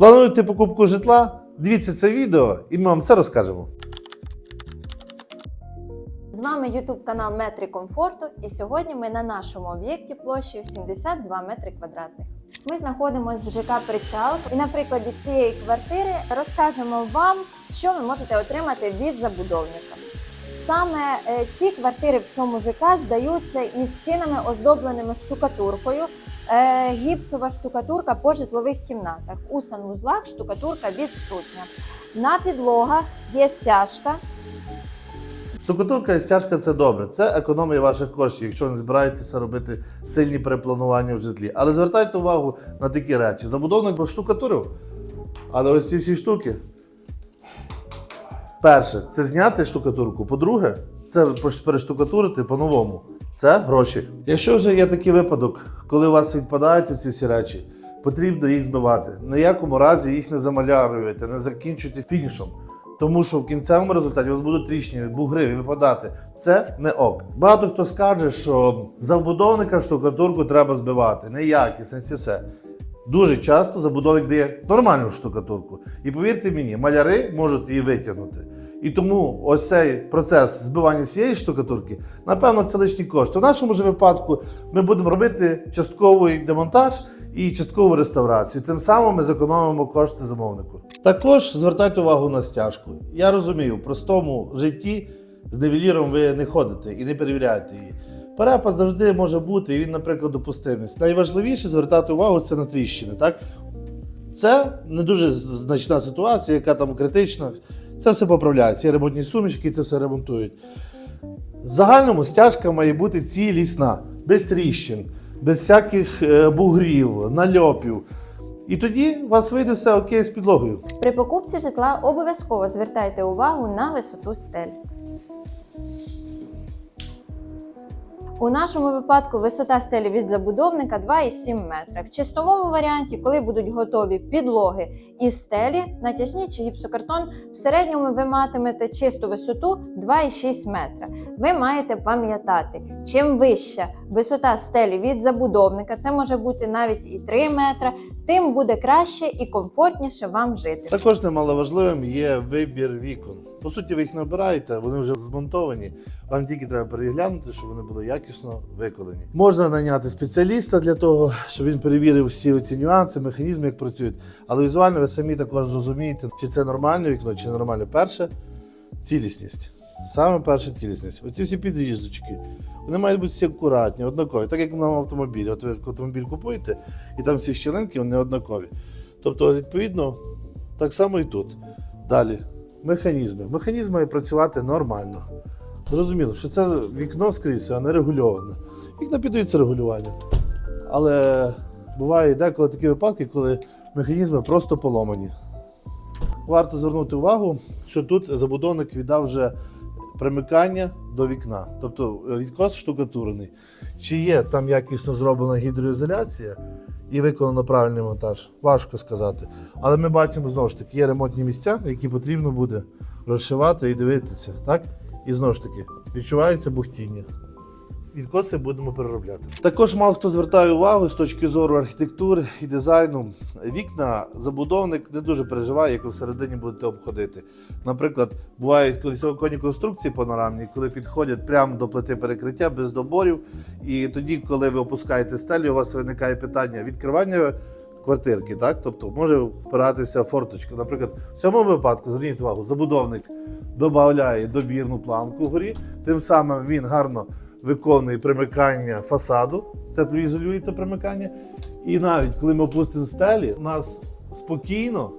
Плануєте покупку житла? Дивіться це відео і ми вам все розкажемо. З вами YouTube канал Метри комфорту, і сьогодні ми на нашому об'єкті площею 72 метри квадратних. Ми знаходимося в ЖК Причал, і на прикладі цієї квартири розкажемо вам, що ви можете отримати від забудовника. Саме е, ці квартири в цьому ЖК здаються із стінами, оздобленими штукатуркою. Е, Гіпсова штукатурка по житлових кімнатах. У санвузлах штукатурка відсутня. На підлогах є стяжка, Штукатурка і стяжка це добре. Це економія ваших коштів, якщо не збираєтеся робити сильні перепланування в житлі. Але звертайте увагу на такі речі. Забудовник поштукатурив, але ось ці всі штуки. Перше, це зняти штукатурку. По-друге, це перештукатурити по-новому. Це гроші. Якщо вже є такий випадок, коли у вас відпадають ці всі речі, потрібно їх збивати. Ніякому разі їх не замалярюйте, не закінчуйте фінішом. Тому що в кінцевому результаті у вас будуть тріщини, бугри випадати. Це не ок. Багато хто скаже, що забудовника штукатурку треба збивати, неякісне, це все. Дуже часто забудовник дає нормальну штукатурку. І повірте мені, маляри можуть її витягнути. І тому ось цей процес збивання всієї штукатурки, напевно, це лишні кошти. В нашому ж випадку ми будемо робити частковий демонтаж і часткову реставрацію. Тим самим ми зекономимо кошти замовнику. Також звертайте увагу на стяжку. Я розумію, в простому житті з невеліром ви не ходите і не перевіряєте її. Перепад завжди може бути, і він, наприклад, допустимий. Найважливіше звертати увагу це на тріщини. Так? Це не дуже значна ситуація, яка там критична. Це все поправляється. Є ремонтні сумішки, які це все ремонтують. В загальному стяжка має бути цілісна, без тріщин, без всяких е, бугрів, нальопів. І тоді у вас вийде все окей з підлогою. При покупці житла обов'язково звертайте увагу на висоту стель. У нашому випадку висота стелі від забудовника 2,7 метра. В чистовому варіанті, коли будуть готові підлоги і стелі, натяжні чи гіпсокартон, в середньому ви матимете чисту висоту 2,6 метра. Ви маєте пам'ятати, чим вища висота стелі від забудовника, це може бути навіть і 3 метра, тим буде краще і комфортніше вам жити. Також немаловажливим є вибір вікон. По суті, ви їх не обираєте, вони вже змонтовані. Вам тільки треба переглянути, щоб вони були якісно виконані. Можна наняти спеціаліста для того, щоб він перевірив всі ці нюанси, механізми, як працюють. Але візуально ви самі також розумієте, чи це нормальне вікно, чи не нормальне. Перше цілісність. Саме перша цілісність. Оці всі підрізочки. Вони мають бути всі акуратні, однакові, так як на автомобілі. От ви автомобіль купуєте, і там всі щілинки вони однакові. Тобто, відповідно, так само і тут. Далі. Механізми. Механізм має працювати нормально. Зрозуміло, що це вікно а не регульоване. Вікна піддаються регулюванню. Але буває деколи такі випадки, коли механізми просто поломані. Варто звернути увагу, що тут забудовник віддав вже примикання до вікна, тобто відкос штукатурений. Чи є там якісно зроблена гідроізоляція і виконано правильний монтаж, важко сказати. Але ми бачимо знову ж таки, є ремонтні місця, які потрібно буде розшивати і дивитися. Так? І знову ж таки, відчувається бухтіння. Відкоси будемо переробляти. Також мало хто звертає увагу з точки зору архітектури і дизайну. Вікна забудовник не дуже переживає, як ви всередині будете обходити. Наприклад, бувають колись оконні конструкції панорамні, коли підходять прямо до плити перекриття без доборів. І тоді, коли ви опускаєте стелю, у вас виникає питання відкривання квартирки, так? Тобто може впиратися форточка. Наприклад, в цьому випадку зверніть увагу, забудовник додає добірну планку вгорі, тим самим він гарно виконує примикання фасаду, теплоізолює те примикання. І навіть коли ми опустимо стелі, у нас спокійно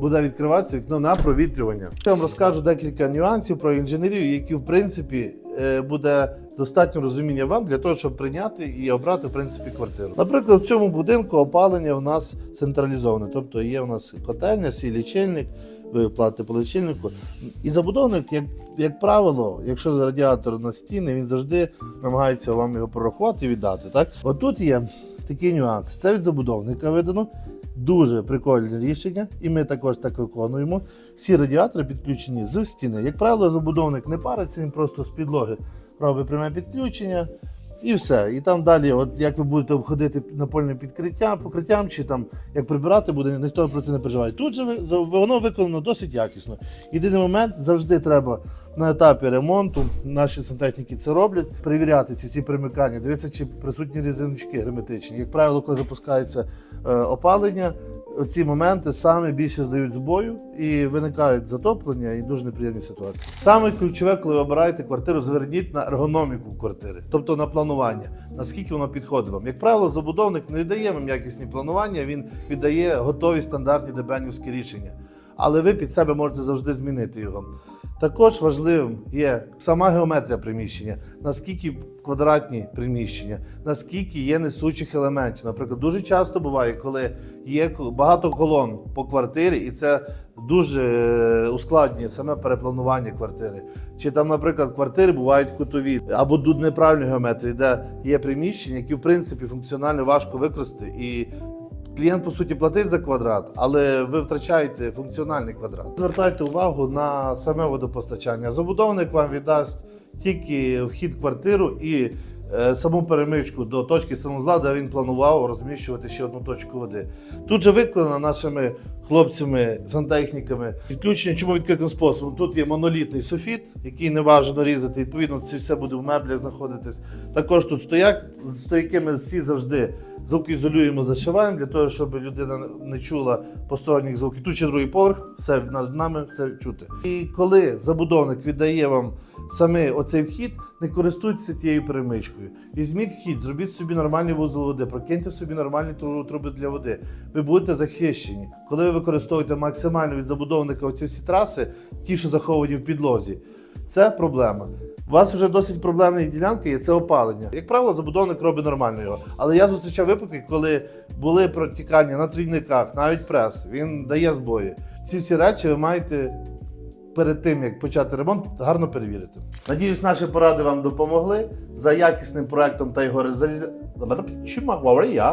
буде відкриватися вікно на провітрювання. Я вам розкажу декілька нюансів про інженерію, які в принципі е, буде достатньо розуміння вам для того, щоб прийняти і обрати в принципі квартиру. Наприклад, в цьому будинку опалення в нас централізоване, тобто є в нас котельня, свій лічильник. Ви платите по лічильнику. І забудовник, як, як правило, якщо радіатор на стіни, він завжди намагається вам його прорахувати і віддати. Так? Отут є такі нюанси. Це від забудовника видано. Дуже прикольне рішення, і ми також так виконуємо. Всі радіатори підключені з стіни. Як правило, забудовник не париться, він просто з підлоги робить пряме підключення. І все. І там далі, от як ви будете обходити напольне підкриття, покриттям, чи там як прибирати буде, ніхто про це не переживає. Тут же воно виконано досить якісно. Єдиний момент завжди треба на етапі ремонту, наші сантехніки це роблять, перевіряти ці всі примикання, дивитися, чи присутні різиночки герметичні. Як правило, коли запускається е, опалення, ці моменти саме більше здають збою і виникають затоплення і дуже неприємні ситуації. Саме ключове, коли ви обираєте квартиру, зверніть на ергономіку квартири, тобто на планування, наскільки воно підходить вам. Як правило, забудовник не віддає вам якісні планування, він віддає готові стандартні дебенівські рішення. Але ви під себе можете завжди змінити його. Також важливим є сама геометрія приміщення, наскільки квадратні приміщення, наскільки є несучих елементів. Наприклад, дуже часто буває, коли є багато колон по квартирі, і це дуже е, ускладнює саме перепланування квартири. Чи там, наприклад, квартири бувають кутові або тут неправильні геометрії, де є приміщення, які в принципі функціонально важко використати і Клієнт, по суті, платить за квадрат, але ви втрачаєте функціональний квадрат. Звертайте увагу на саме водопостачання. Забудовник вам віддасть тільки вхід квартиру і саму перемичку до точки санузла, де він планував розміщувати ще одну точку води. Тут же виконано нашими хлопцями, сантехніками. Підключення чому відкритим способом? Тут є монолітний софіт, який не бажано різати. Відповідно, це все буде в меблях знаходитись. Також тут стояк, стояки ми всі завжди звукоізолюємо, зашиваємо для того, щоб людина не чула посторонніх звуків. Тут ще другий поверх, все над нами, все чути. І коли забудовник віддає вам саме оцей вхід, не користуйтеся тією перемичкою. Візьміть вхід, зробіть собі нормальний вузол води, прокиньте собі нормальні труби для води. Ви будете захищені. Коли ви використовуєте максимально від забудовника оці всі траси, ті, що заховані в підлозі, це проблема. У вас вже досить проблемна ділянка є це опалення. Як правило, забудовник робить нормально його. Але я зустрічав випадки, коли були протікання на трійниках, навіть прес, він дає збої. Ці всі речі ви маєте перед тим, як почати ремонт, гарно перевірити. Надіюсь, наші поради вам допомогли. За якісним проектом та його реалізацією.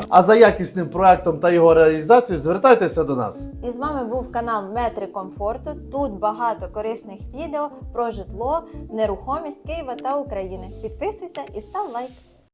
А за якісним проектом та його реалізацією звертайтеся до нас. І з вами був канал Метри Комфорту. Тут багато корисних відео про житло, нерухомість Києва та України. Підписуйся і став лайк.